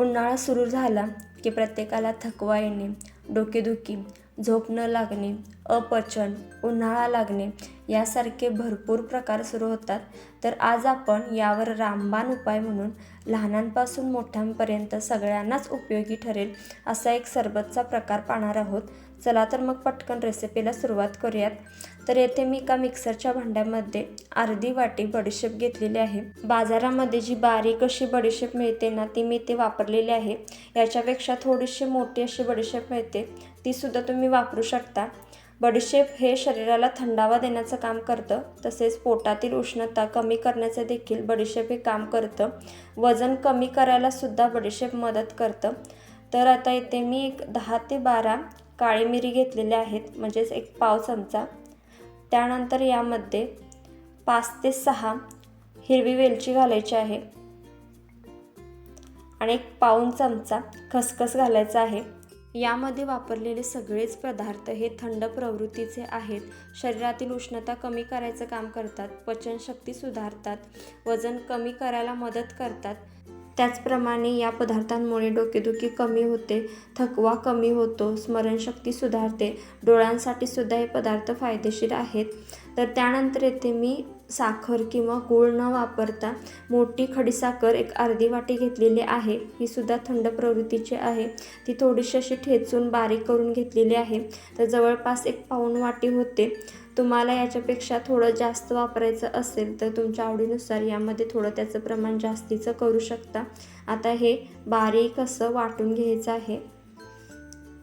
उन्हाळा सुरू झाला की प्रत्येकाला थकवा येणे डोकेदुखी झोप न लागणे अपचन उन्हाळा लागणे यासारखे भरपूर प्रकार सुरू होतात. तर आज आपण यावर रामबाण उपाय म्हणून लहानांपासून मोठ्यांपर्यंत सगळ्यांनाच उपयोगी ठरेल असा एक सरबतचा प्रकार पाहणार आहोत. चला तर मग पटकन रेसिपीला सुरुवात करूयात. तर येथे मी एका मिक्सरच्या भांड्यामध्ये अर्धी वाटी बडीशेप घेतलेली आहे. बाजारामध्ये जी बारीक अशी बडीशेप मिळते ना ती मी ते वापरलेली आहे. याच्यापेक्षा थोडीशी मोठी अशी बडीशेप मिळते. तीसुद्धा तुम्ही वापरू शकता. बडीशेप हे शरीराला थंडावा देण्याचं काम करतं. तसेच पोटातील उष्णता कमी करण्याचं देखील बडीशेप हे काम करतं. वजन कमी करायला सुद्धा बडीशेप मदत करतं. तर आता इथे मी एक दहा ते बारा काळी मिरी घेतलेल्या आहेत म्हणजेच एक पाव चमचा. त्यानंतर यामध्ये पाच ते सहा हिरवी वेलची घालायची आहे. आणि एक पाऊण चमचा खसखस घालायचा आहे. यामध्ये वापरलेले सगळेच पदार्थ हे थंड प्रवृत्तीचे आहेत. शरीरातील उष्णता कमी करायचं काम करतात पचनशक्ती सुधारतात वजन कमी करायला मदत करतात. त्याचप्रमाणे या पदार्थांमुळे डोकेदुखी कमी होते थकवा कमी होतो स्मरणशक्ती सुधारते. डोळ्यांसाठी सुद्धा हे पदार्थ फायदेशीर आहेत. तर त्यानंतर येथे मी साखर किंवा गूळ न वापरता मोठी खडीसाखर एक अर्धी वाटी घेतलेली आहे. ही सुद्धा थंड प्रवृत्तीची आहे. ती थोडीशी अशी ठेचून बारीक करून घेतलेली आहे. तर जवळपास एक पाऊण वाटी होते. तुम्हाला याच्यापेक्षा थोडं जास्त वापरायचं असेल तर तुमच्या आवडीनुसार यामध्ये थोडं त्याचं प्रमाण जास्तीचं करू शकता. आता हे बारीक असं वाटून घ्यायचं आहे.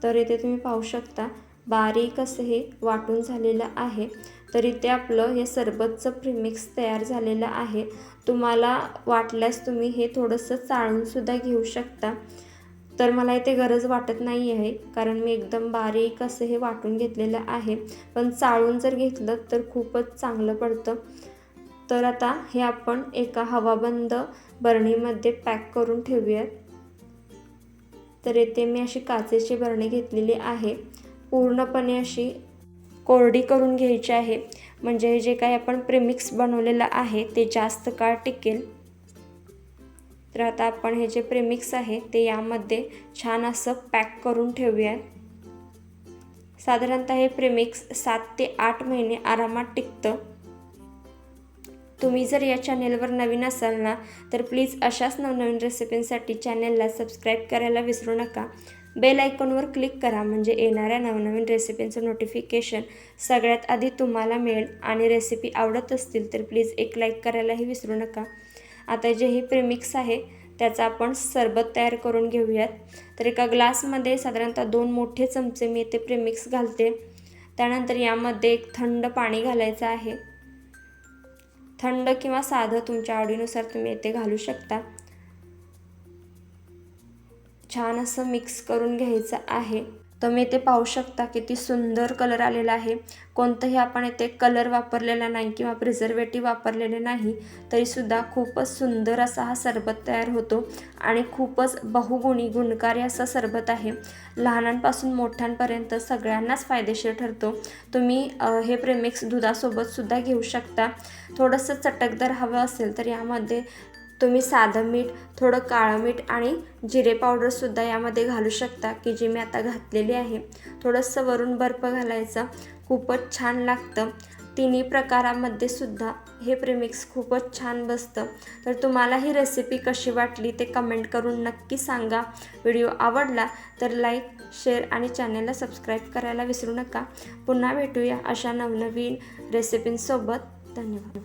तर इथे तुम्ही पाहू शकता बारीक असं हे वाटून झालेलं आहे. तर इथे आपलं हे सरबतचं प्रिमिक्स तयार झालेलं आहे. तुम्हाला वाटल्यास तुम्ही हे थोडंसं चाळूनसुद्धा घेऊ शकता. तर मला इथे गरज वाटत नाही आहे कारण मी एकदम बारीक असं हे वाटून घेतलेलं आहे. पण चाळून जर घेतलं तर खूपच चांगलं पडतं. तर आता हे आपण एका हवाबंद बरणीमध्ये पॅक करून ठेवूयात. तर येथे मी अशी काचेची बरणी घेतलेली आहे. पूर्णपणे अशी कोरडी करून घ्यायची आहे. म्हणजे हे जे काही आपण प्रेमिक्स बनवलेलं आहे ते जास्त काळ टिकेल. तर आता आपण हे जे प्रेमिक्स आहे ते यामध्ये छान असं पॅक करून ठेवूया. साधारणतः हे प्रेमिक्स सात ते आठ महिने आरामात टिकतं. तुम्ही जर या चॅनेलवर नवीन असाल ना तर प्लीज अशाच नवनवीन रेसिपींसाठी चॅनेलला सबस्क्राईब करायला विसरू नका. बेल आयकॉनवर क्लिक करा म्हणजे येणाऱ्या नवनवीन रेसिपींचं नोटिफिकेशन सगळ्यात आधी तुम्हाला मिळेल आणि रेसिपी आवडत असतील तर प्लीज एक लाईक करायलाही विसरू नका. आता जे हे प्रेमिक्स आहे त्याचा आपण सरबत तयार करून घेऊयात. तर एका ग्लासमध्ये साधारणतः दोन मोठे चमचे मी येथे प्रेमिक्स घालते. त्यानंतर यामध्ये एक थंड पाणी घालायचं आहे. थंड किंवा साधं तुमच्या आवडीनुसार तुम्ही येथे घालू शकता. छान असं मिक्स करून घ्यायचं आहे. तुम्ही इथे पाहू शकता किती सुंदर कलर आलेला आहे. कोणतंही आपण इथे कलर वापरलेला नाही किंवा प्रिझर्वेटिव्ह वापरलेले नाही तरीसुद्धा खूपच सुंदर असा हा सरबत तयार होतो आणि खूपच बहुगुणी गुणकारी असा सरबत आहे. लहानांपासून मोठ्यांपर्यंत सगळ्यांनाच फायदेशीर ठरतो. तुम्ही हे प्रेमिक्स दुधासोबतसुद्धा घेऊ शकता. थोडंसं चटकदार हवं असेल तर यामध्ये तुम्ही साधं मीठ थोडं काळं मीठ आणि जिरे पावडरसुद्धा यामध्ये घालू शकता की जी मी आता घातलेली आहे. थोडंसं वरून बर्फ घालायचं खूपच छान लागतं. तिन्ही प्रकारामध्ये सुद्धा हे प्रेमिक्स खूपच छान बसतं. तर तुम्हाला ही रेसिपी कशी वाटली ते कमेंट करून नक्की सांगा. व्हिडिओ आवडला तर लाईक शेअर आणि चॅनलला सबस्क्राईब करायला विसरू नका. पुन्हा भेटूया अशा नवनवीन रेसिपींसोबत धन्यवाद.